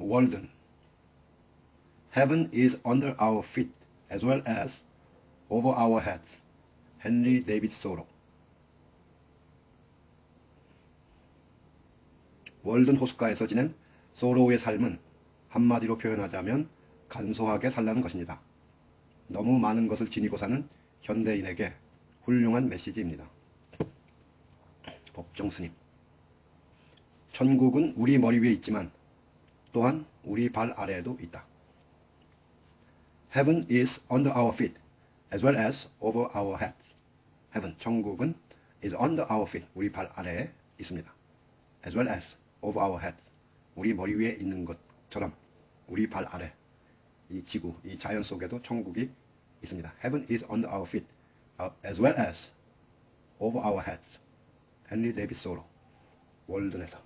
월든 Heaven is under our feet as well as over our heads. 헨리 데이비드 소로 월든 호숫가에서 지낸 소로우의 삶은 한마디로 표현하자면 간소하게 살라는 것입니다. 너무 많은 것을 지니고 사는 현대인에게 훌륭한 메시지입니다. 법정 스님 천국은 우리 머리 위에 있지만 또한 우리 발 아래에도 있다. Heaven is under our feet as well as over our heads. Heaven, 천국은 is under our feet, 우리 발 아래에 있습니다. as well as over our heads, 우리 머리 위에 있는 것처럼 우리 발 아래, 이 지구, 이 자연 속에도 천국이 있습니다. Heaven is under our feet as well as over our heads. 헨리 데이비스 소로 월든에서